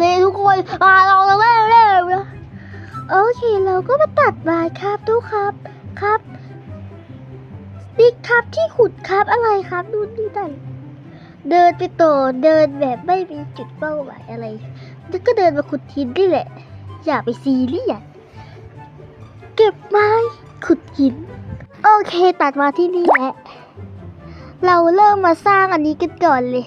เลยทุกคนมาลองเร็วเร็วนะโอเคเราก็มาตัดไม้ครับทุกครับครับนี่ครับที่ขุดครับอะไรครับดูนี่ได้เดินไปต่อเดินแบบไม่มีจุดเป้าหมายอะไรแล้วก็เดินมาขุดหินนี่แหละ อย่าไปซีเรียสเก็บไม้ขุดหิน โอเคตัดมาที่นี่แหละ เราเริ่มมาสร้างอันนี้กันก่อนเลย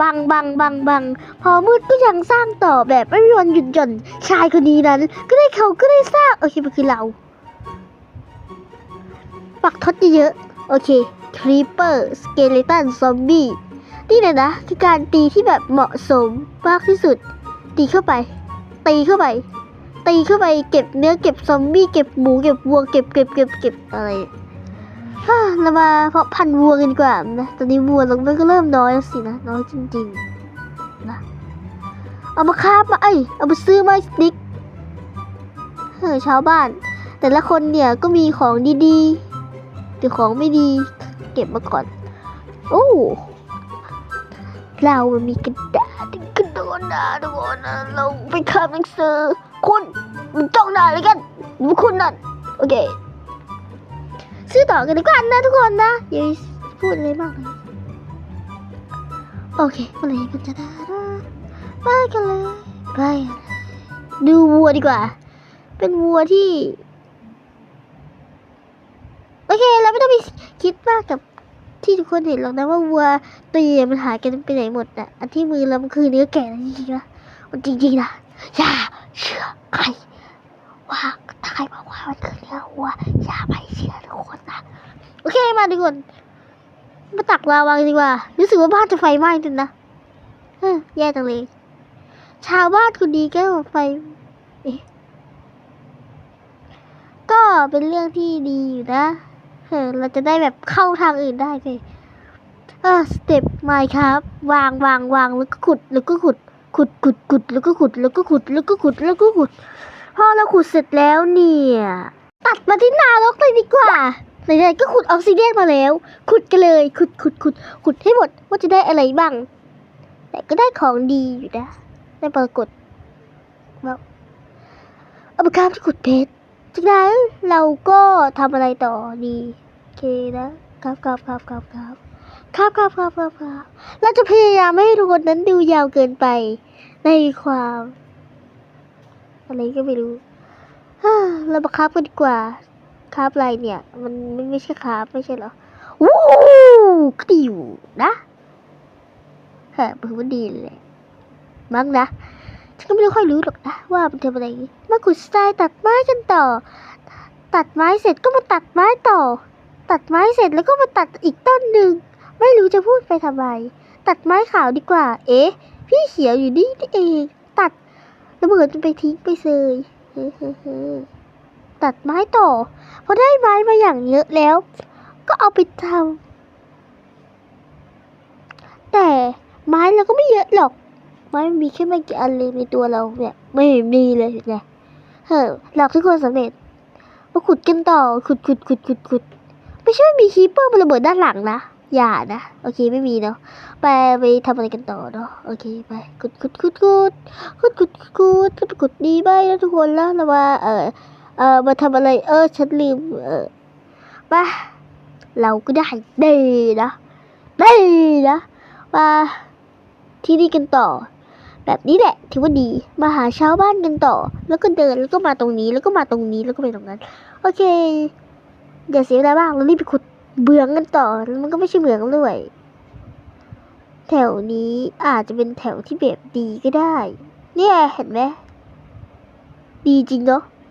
บังบังบังบังพอมืดก็ยังสร้างต่อแบบไม่มีวันหยุดหย่อนชายคนนี้นั้น ก็ได้เขาก็ได้สร้างโอเคมันคือเรา ปักทดเยอะโอเคครีเปอร์สเกเลตันซอมบี้นี่แหละนะคือการตีที่แบบเหมาะสมมากที่สุด ตีเข้าไป ตีเข้าไปตีเข้าไปเก็บเนื้อเก็บซอมบี้เก็บหมูเก็บวัวเก็บเก็บเก็บเก็บอะไร เรามาเพาะพันธุ์วัวกันดีกว่านะ ตอนนี้วัวเรามันก็เริ่มน้อยแล้วสินะ น้อยจริงๆนะ เอามาคามาเอ้เอามาซื้อมาสติ๊กเฮ้ยชาวบ้าน แต่ละคนเนี่ยก็มีของดีๆแต่ของไม่ดี เก็บมาก่อน โอ้เรามันมีกระดาษกระโดดนะทุกคนนะเราไปคาหนังสือคุณมันจ้องหน้าเลยกันคุณนั่นโอเค ซื้อต่อกันดีกว่านะทุกคนนะอย่าพูดอะไรมากเลยโอเคเมื่อไหร่มันจะได้นะไปกันเลยไปดูวัวดีกว่า เป็นวัวที่ โอเคเราไม่ต้องไปคิดมากกับที่ทุกคนเห็นหรอกนะว่าวัวตัวใหญ่มันหายกันไปไหนหมดอะอันที่มือเรามันคือเนื้อแกะนะจริงๆนะมันจริงๆนะอย่าเชื่อใครว่าถ้าใครบอกว่ามันคือเนื้อวัวอย่าไปเชื่อทุกคนนะโอ เคมาทุกคนมาตักลาวางดีกว่า รู้สึกว่าบ้านจะไฟไหม้จนนะฮ้ยแย่จังเลย ชาวบ้านคนนี้ก็ไฟก็เป็นเรื่องที่ดีอยู่นะเออเราจะได้แบบเข้าทางอื่นได้เลยเออสเต็ปไมครับ วางวางวางแล้วก็ขุดแล้วก็ขุด ขุดขุดขุดแล้วก็ขุดแล้วก็ขุดแล้วก็ขุดแล้วก็ขุดพอเราขุดเสร็จแล้วเนี่ย ตัดมาที่นารกเลยดีกว่า ไหนๆก็ขุดออกซิเดียนมาแล้ว ขุดกันเลย ขุดขุดขุดขุดให้หมดว่าจะได้อะไรบ้าง แต่ก็ได้ของดีอยู่นะได้ปรากฏว่าเอาไปข้ามที่ขุดเพชรจากนั้นเราก็ทำอะไรต่อดีโอเคนะครับครับครับครับครับครับครับครับครับครับเราจะพยายามไม่ให้ทุกคนนั้นดูยาวเกินไป ในความ อะไรก็ไม่รู้เรามาคราฟกันดีกว่า คราฟอะไรเนี่ย มันไม่ไม่ใช่คราฟไม่ใช่เหรอวู้ก็ดีอยู่นะฮะถือว่าดีเลยมั้งนะฉันก็ไม่ค่อยรู้หรอกนะว่ามันทำอะไรมาขุดทรายตัดไม้กันต่อ ตัดไม้เสร็จก็มาตัดไม้ต่อ ตัดไม้เสร็จแล้วก็มาตัดอีกต้นหนึ่งไม่รู้จะพูดไปทำไมตัดไม้ขาวดีกว่า เอ๊ะ พี่เขียวอยู่นี่นี่เอง ตัดระเบิดมันไปทิ้งไปเลยเฮ้เฮ้ ตัดไม้ต่อพอได้ไม้มาอย่างเยอะแล้ว ก็เอาไปทำแต่ไม้เราก็ไม่เยอะหรอก ไม้มีแค่ไม่กี่อันเลยในตัวเราเนี่ยไม่มีเลยไงเฮ้อหลอกทุกคนสำเร็จมาขุดกันต่อขุดขุดขุดขุดขุดไม่ใช่ว่ามีคีเปอร์มันระเบิดด้านหลังนะอย่านะโอเคไม่มีเนาะไปไปทำอะไรกันต่อเนาะโอเคไปขุดขุดขุดขุดขุดขุดขุดขุดขุดดีไปนะทุกคนแล้วเรามาเออ เออมาทำอะไร เออ ฉันลืม เออไปเราก็ได้ดีนะดีนะมาที่นี่กันต่อ แบบนี้แหละถือว่าดี มาหาชาวบ้านกันต่อ แล้วก็เดินแล้วก็มาตรงนี้ แล้วก็มาตรงนี้แล้วก็ไปตรงนั้น โอเคอย่าเสียเวลามากเรารีบไปขุดเบืองกันต่อแล้วมันก็ไม่ใช่เบืองด้วย แถวนี้อาจจะเป็นแถวที่แบบดีก็ได้ เนี่ยเห็นไหมดีจริงเนาะ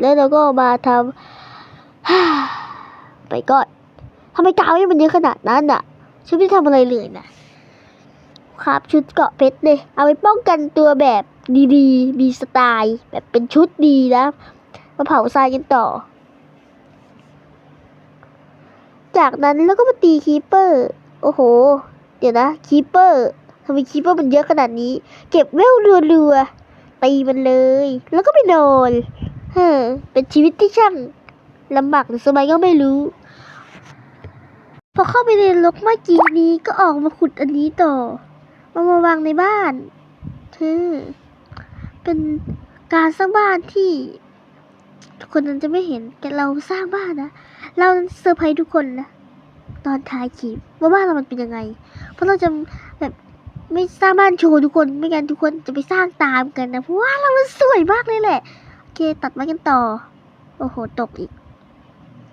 แล้วเราก็มาทำไปก่อนทำไมกาวให้มันเยอะขนาดนั้นอะ ฉันไม่ทำอะไรเลยนะครับชุดเกาะเพชรเลย เอาไปป้องกันตัวแบบดีๆ มีสไตล์ แบบเป็นชุดดีนะ มาเผาทรายกันต่อ จากนั้นแล้วก็มาตีคีเปอร์ โอ้โห เดี๋ยวนะคีเปอร์ทำไมคีเปอร์มันเยอะขนาดนี้ เก็บเวลรัวๆตีมันเลย แล้วก็ไปนอน เฮ้อเป็นชีวิตที่ช่างลำบากหรือสบายก็ไม่รู้ พอเข้าไปในลกเมื่อกี้นี้ก็ออกมาขุดอันนี้ต่อ มามาวางในบ้านเธอเป็นการสร้างบ้านที่ ทุกคนนั้นจะไม่เห็นแต่เราสร้างบ้านนะ เราเซอร์ไพรส์ทุกคนนะ ตอนท้ายคลิปว่าบ้านเรามันเป็นยังไง เพราะเราจะแบบไม่สร้างบ้านโชว์ทุกคน ไม่งั้นทุกคนจะไปสร้างตามกันนะ เพราะว่าเรามันสวยมากเลยแหละ เคตัดไม้กันต่อ โอ้โห ตกอีก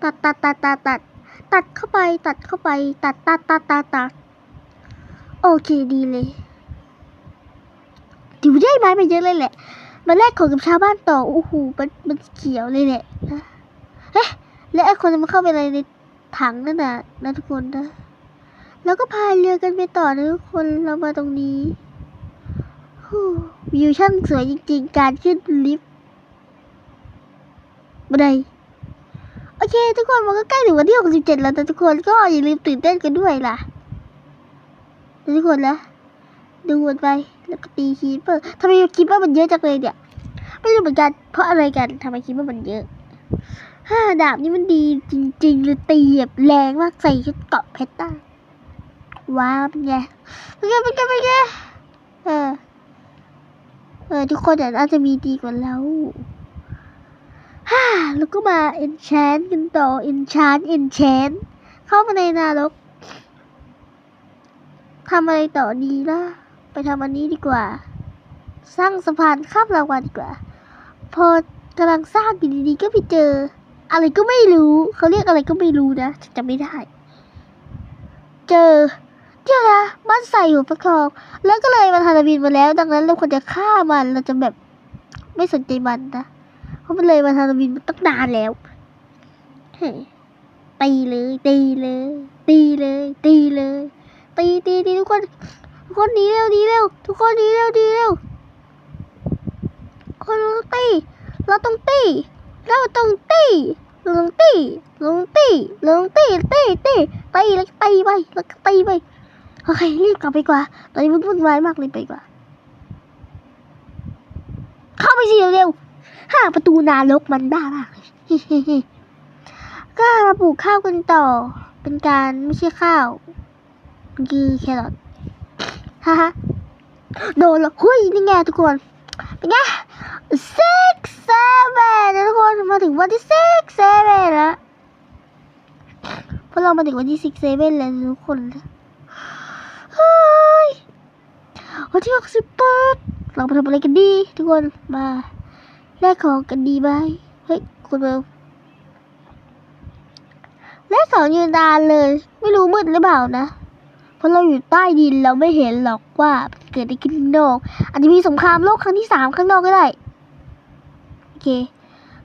ตัดตัดตัดตัดตัดตัดเข้าไป ตัดเข้าไป ตัดตัดตัดตัดตัดโอเคดีเลยดิวได้ไม้มาเยอะเลยแหละมาแลกของกับชาวบ้านต่อโอ้โหมันมันเขียวเลยแหละนะเฮ้แล้วไอ้คนจะมาเข้าไปอะไรในถังนั่นน่ะนะทุกคนนะแล้วก็พายเรือกันไปต่อนะทุกคนเรามาตรงนี้วิวช่างสวยจริง ๆ การขึ้นลิฟต์ บันไดโอเค ทุกคนมันก็ใกล้ถึงวันที่ 67 แล้วแต่ทุกคนก็อย่าลืมตื่นเต้นกันด้วยล่ะ ทุกคนนะดูมันไปแล้วก็ตีคีปเปอร์ทำไมคีปเปอร์มันเยอะจังเลยเนี่ยไม่รู้เหมือนกันเพราะอะไรกันทำไมคีปเปอร์มันเยอะห้าดาบนี่มันดีจริงๆเลยตีแบบแรงมากใส่ชุดเกาะเพชรได้ว้าวเป็นไงเป็นไงเป็นไงเป็นไงเออเออทุกคนแต่อาจจะมีดีกว่าเราฮ่า แล้วก็มา enchant กันต่อ enchant enchant เข้ามาในนรกทำอะไรต่อดีล่ะ ไปทำอันนี้ดีกว่า สร้างสะพานข้ามรางวัลดีกว่า พอกำลังสร้างอยู่ดีๆก็ไปเจอ อะไรก็ไม่รู้ เขาเรียกอะไรก็ไม่รู้นะจำไม่ได้ เจอเดี๋ยวนะบ้านใส่หัวประคอง แล้วก็เลยมาทานาบินมาแล้ว ดังนั้นเราควรจะฆ่ามันเราจะแบบไม่สนใจมันนะ เพราะมันเลยมาทานาบินมาตั้งนานแล้วตีเลยตีเลยตีเลยตีเลยตีตีตีทุกคนทุกคนหนีเร็วหนีเร็วทุกคนหนีเร็วหนีเร็วคนเราต้องตีเราต้องตีเราต้องตีเราต้องตีเราต้องตีเราต้องตีตีตีตีแล้วตีไปแล้วก็ตีไปโอเครีบกลับไปกว่าตอนนี้มันวุ่นวายมากเลยไปกว่า เข้าไปสิเร็วๆ ห้าประตูนารกมันบ้ามากเลยก็มาปลูกข้าวกันต่อ เป็นการไม่ใช่ข้าวมันคือแครอทฮ่าโดนแล้วเฮ้ยนี่ไงทุกคน เป็นไง six seven นะทุกคนมาถึงวันที่ six seven แล้วพวกเรามาถึงวันที่ six seven แล้วทุกคนเฮ้ยวันที่หกสิบแปดเราไปทำอะไรกันดี ทุกคนมา แลกของกันดีไหมเฮ้ยคุณเบลแลกของยืนนานเลย ไม่รู้มืดหรือเปล่านะ เพราะเราอยู่ใต้ดินเราไม่เห็นหรอกว่าเกิดอะไรขึ้นนอกอาจจะมีสงครามโลกครั้งที่สามข้างนอกก็ได้โอเค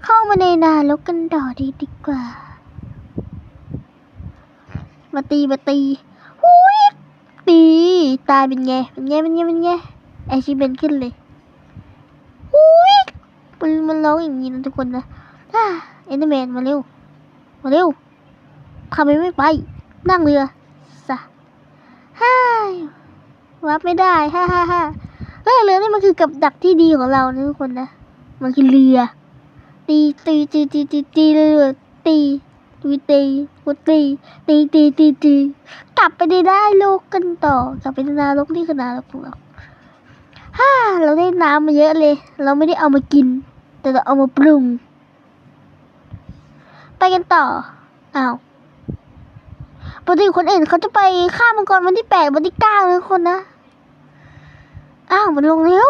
เข้ามาในนารกกันต่อดีดีกว่า มาตีมาตีหุยตีตายเป็นไงเป็นไงเป็นไงเป็นไงไอชีเบนขึ้นเลย มันมันร้องอย่างนี้นะทุกคนนะเอ็นเดอร์แมนมาเร็ว มาเร็วทำไมไม่ไป นั่งเรือซะฮ่าวับไม่ได้ฮ่าฮ่าฮ่าเออเรือนี่มันคือกับดักที่ดีของเรานะทุกคนนะ มันคือเรือ ตีตีตีตีตีตีเรือตีตีตีกูตีตีตีตีตีกลับไปได้ได้ลูกกันต่อกลับไปในนาโลกนี่ขนาโลกของเราฮ่าเราได้น้ำมาเยอะเลย เราไม่ได้เอามากิน แต่เราเอามาปรุง ไปกันต่ออ้าวปกติคนอื่นเขาจะไปฆ่ามังกรวันที่แปดวันที่เก้าเลยคนนะ อ้าว มันลงแล้ว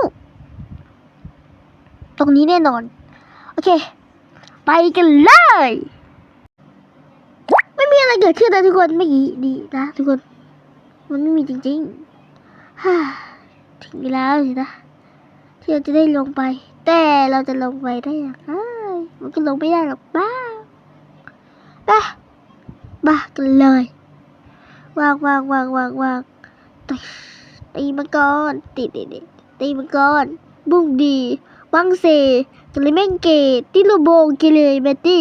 ตรงนี้แน่นอน โอเค ไปกันเลย ไม่มีอะไรเกิดขึ้นนะทุกคนไม่ดีดีนะทุกคน มันไม่มีจริงๆฮ่าถึงเวลาแล้วสินะ ที่เราจะได้ลงไป แต่เราจะลงไปได้อย่างไรมันก็ลงไม่ได้หรอกบ้าบ้าบ้ากันเลยวางวางวางวางวางตีตีมังกรตีตีตีตีมังกรบุ้งดีวังเซกลิเมงเกติโลโบกิเลเมตี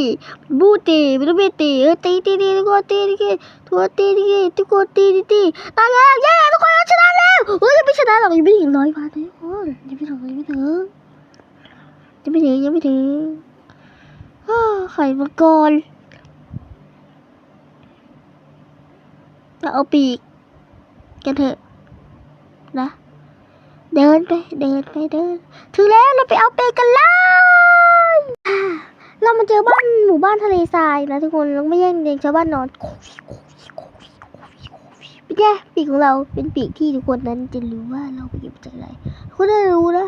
บูตีไม่ต้องไปตีเออตีตีตีทุกคนตีตีทุกคนตีตีทุกคนตีตีตีตายแล้วเย้ทุกคนชนะแล้วเฮ้ยยังไม่ชนะหรอกยังไม่ถึงร้อยพันเลยโอ้ยยังไม่ถึงยังไม่ถึง ยังไม่ถึงยังไม่ถึงอ้าไข่มังกรเราเอาปีกกันเถอะนะ เดินไปเดินไปเดิน ถึงแล้วเราไปเอาเปกันเลยอ่าเรามาเจอบ้านหมู่บ้านทะเลทรายนะทุกคนเราไม่แย่งเด็กชาวบ้านนอนเป็นไงปีกของเราเป็นปีกที่ทุกคนนั้นจะรู้ว่าเราไปเก็บจากไหนคุณได้รู้นะ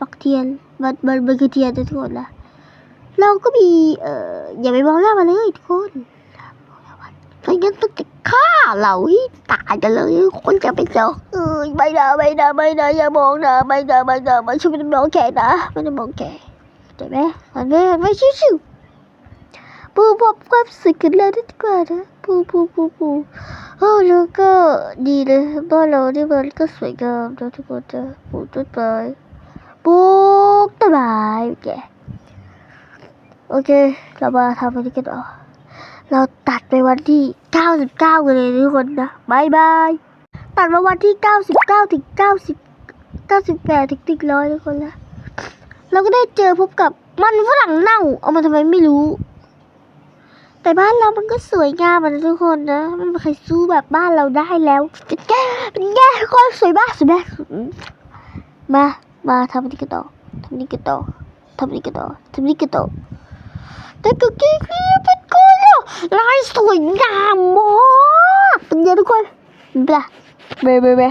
ปักเทียนมันมันมันคือเทียนนะทุกคนนะเราก็มีเอ่ออย่าไปมองหน้ามาเลยทุกคนไม่งั้นต้องจะฆ่าเราให้ตายกันเลย คนจะไปเจอเออไม่ได้ไม่ได้ไม่ได้อย่ามองนะไม่ได้ไม่ได้ไม่ช่วยไม่ได้มองแกนะไม่ได้มองแกเห็นไหมมันไม่มันไม่ชิวๆปูพบความสุขกันเลยดีกว่านะปูปูปูปูโอ้แล้วก็ดีเลยบ้านเราที่มันก็สวยงามนะทุกคนจะปูต้นไม้ ปลูกต้นไม้แกโอเค เรามาทำอะไรกันต่อเราตัดไปวันที่ 99 กันเลยทุกคนนะบายบาย ตัดมาวันที่ 99 ถึง 90 98 ถึงถึงร้อยทุกคนละเราก็ได้เจอพบกับมันฝรั่งเน่า เอามาทำไมไม่รู้ แต่บ้านเรามันก็สวยงามนะทุกคนนะไม่มีใครสู้แบบบ้านเราได้แล้วเป็นแก่เป็นแก่กคนสวยมากสวยมากมา มาทำนี้กันต่อทำนี้กันต่อทำนี้กันต่อทำนี้กันต่อแต่ก็กี้กี้เป็นกูแล้วลายสวยงามมากเป็นไงทุกคนบลาเบเบเบ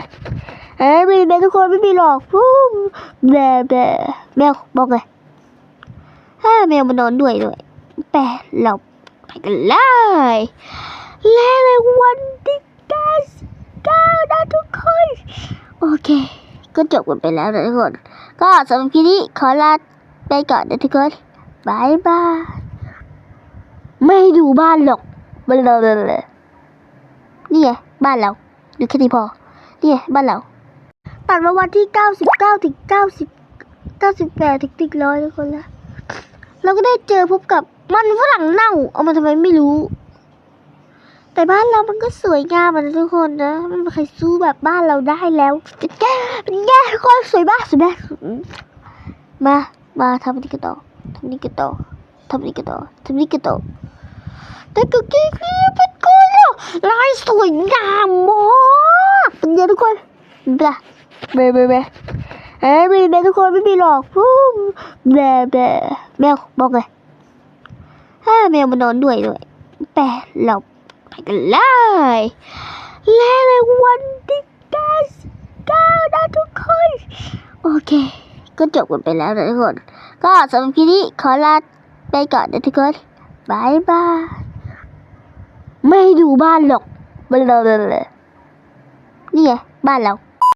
เอ้ยไม่มีทุกคนไม่มีหรอกฟูเบลเบแมวบอกเลยถ้าแมวมานอนด้วยด้วยแปะเราไปกันเลยและในวันที่เก้าสิบเก้านะทุกคน โอเค ก็จบกันไปแล้วนะทุกคน ก็สำหรับคลิปนี้ขอลาไปก่อนนะทุกคนบายบายไม่ดูบ้านหรอกบลาบลาบลานี่ไงบ้านเราดูแค่นี้พอนี่ไงบ้านเราตัดมาวันที่ 99ถึง90 98ถึงถึงร้อยทุกคนละเราก็ได้เจอพบกับมันฝรั่งเน่า เอามาทำไมไม่รู้ แต่บ้านเรามันก็สวยงามอะนทุกคนนะไม่มีใครสู้แบบบ้านเราได้แล้วเป็นแก่เป็นแก่ทุกคนสวยมากสวยมากมามาทำนี้กันต่อทำนี้กันต่อทำนี้กันต่อทำนี้กันต่อแต่ก็เกี้เป็นกูแล้วลายสวยงามมากเป็นไงทุกคนเบลาเบลเบลเบเอ้ยไม่มีทุกคนไม่มีหรอกเบลเบลแมวบอกเลยถ้าแมวมานอนด้วยด้วยแปะเรา ไปกันเลย และในวันที่เก้าก้านะทุกคน โอเค ก็จบกันไปแล้วนะทุกคน ก็สำหรับคลิปนี้ขอลาไปก่อนนะทุกคนบายบาย ไม่ดูบ้านหรอกบลาบลาบลานี่ไงบ้านเรา